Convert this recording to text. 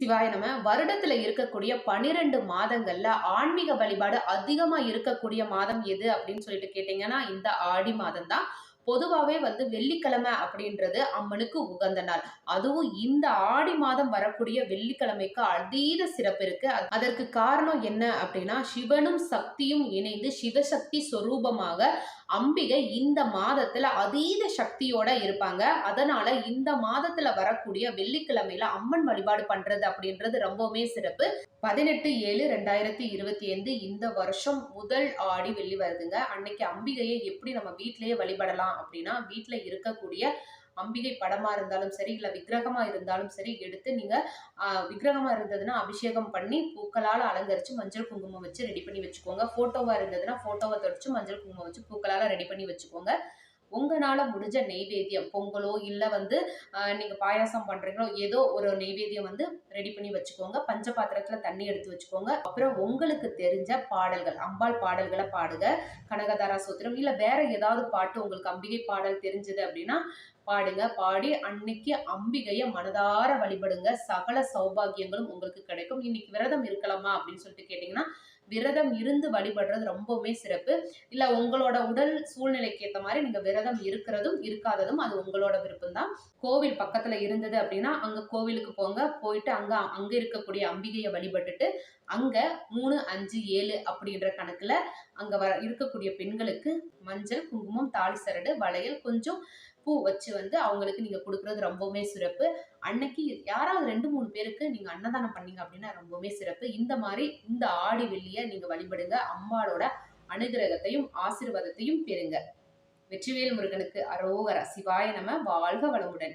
சிவாய நம்ம வருடத்துல இருக்கக்கூடிய பனிரெண்டு மாதங்கள்ல ஆன்மீக வழிபாடு அதிகமா இருக்கக்கூடிய மாதம் எது அப்படின்னு சொல்லிட்டு கேட்டீங்கன்னா இந்த ஆடி மாதம் தான் பொதுவாகவே வந்து வெள்ளிக்கிழமை அப்படின்றது அம்மனுக்கு உகந்த நாள். அதுவும் இந்த ஆடி மாதம் வரக்கூடிய வெள்ளிக்கிழமைக்கு அதீத சிறப்பு இருக்கு. அதற்கு காரணம் என்ன அப்படின்னா சிவனும் சக்தியும் இணைந்து சிவசக்தி சொரூபமாக அம்பிகை இந்த மாதத்துல அதீத சக்தியோட இருப்பாங்க. அதனால இந்த மாதத்துல வரக்கூடிய வெள்ளிக்கிழமையில அம்மன் வழிபாடு பண்றது அப்படின்றது ரொம்பவுமே சிறப்பு. பதினெட்டு ஏழு ரெண்டாயிரத்தி இருபத்தி ஐந்து இந்த வருஷம் முதல் ஆடி வெள்ளி வருதுங்க. அன்னைக்கு அம்பிகையை எப்படி நம்ம வீட்டிலேயே வழிபடலாம் அப்படின்னா வீட்டில் இருக்கக்கூடிய அம்பிகை படமா இருந்தாலும் சரி இல்ல விக்கிரகமா இருந்தாலும் சரி எடுத்து நீங்க விக்கிரகமா இருந்ததுன்னா அபிஷேகம் பண்ணி பூக்களால அலங்கரிச்சு மஞ்சள் குங்குமம் வச்சு ரெடி பண்ணி வச்சுக்கோங்க. போட்டோவா இருந்ததுன்னா போட்டோவை தொடச்சு மஞ்சள் குங்குமம் வச்சு பூக்களால ரெடி பண்ணி வச்சுக்கோங்க. உங்களால முடிஞ்ச நெய்வேத்தியம் பொங்கலோ இல்லை வந்து நீங்கள் பாயாசம் பண்ணுறீங்களோ ஏதோ ஒரு நெய்வேத்தியம் வந்து ரெடி பண்ணி வச்சுக்கோங்க. பஞ்ச பாத்திரத்தில் தண்ணி எடுத்து வச்சுக்கோங்க. அப்புறம் உங்களுக்கு தெரிஞ்ச பாடல்கள் அம்பாள் பாடல்களை பாடுங்க. கனகதாரா சூத்திரம் இல்லை வேற ஏதாவது பாட்டு உங்களுக்கு அம்பிகை பாடல் தெரிஞ்சது அப்படின்னா பாடுங்க. பாடி அன்னைக்கு அம்பிகையை மனதார வழிபடுங்க. சகல சௌபாகியங்களும் உங்களுக்கு கிடைக்கும். இன்னைக்கு விரதம் இருக்கலாமா அப்படின்னு சொல்லிட்டு கேட்டீங்கன்னா விரதம் இருந்து வழிபடுறது ரொம்பவுமே சிறப்பு. இல்லை உங்களோட உடல் சூழ்நிலைக்கு ஏற்ற மாதிரி நீங்கள் விரதம் இருக்கிறதும் இருக்காததும் அது உங்களோட விருப்பம் தான் கோவில் பக்கத்தில் இருந்தது அப்படின்னா அங்கே கோவிலுக்கு போங்க. போயிட்டு அங்கே அங்கே இருக்கக்கூடிய அம்பிகையை வழிபட்டுட்டு அங்கே மூணு அஞ்சு ஏழு அப்படின்ற கணக்கில் அங்கே வர இருக்கக்கூடிய பெண்களுக்கு மஞ்சள் குங்குமம் தாலி சரடு வளையல் கொஞ்சம் பூ வச்சு வந்து அவங்களுக்கு நீங்க கொடுக்கறது ரொம்பவுமே சிறப்பு. அன்னைக்கு யாராவது ரெண்டு மூணு பேருக்கு நீங்க அன்னதானம் பண்ணீங்க அப்படின்னா ரொம்பவுமே சிறப்பு. இந்த மாதிரி இந்த ஆடி வெள்ளிய நீங்க வழிபடுங்க. அம்பாளோட அனுகிரகத்தையும் ஆசிர்வாதத்தையும் பெறுங்க. வெற்றிவேல் முருகனுக்கு அரோகர. சிவாய நம. வாழ்க வளமுடன்.